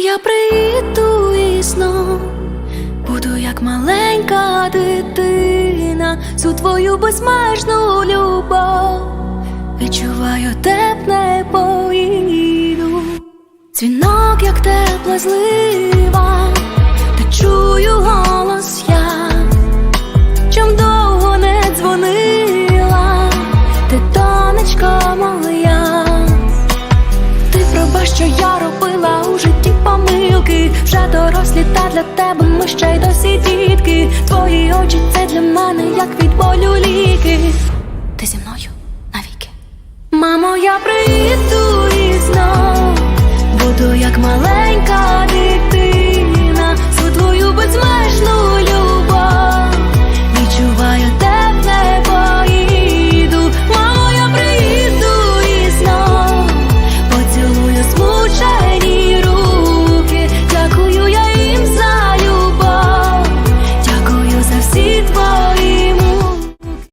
Я приїду і знов буду як маленька дитина, цю твою безмежну любов. Відчуваю тепле поїду. Дзвінок, як тепла злива, для тебе ми ще й досі дітки. Твої очі це для мене, як від болю ліки. Ти зі мною навіки. Мамо, я приїду і знов буду як маленька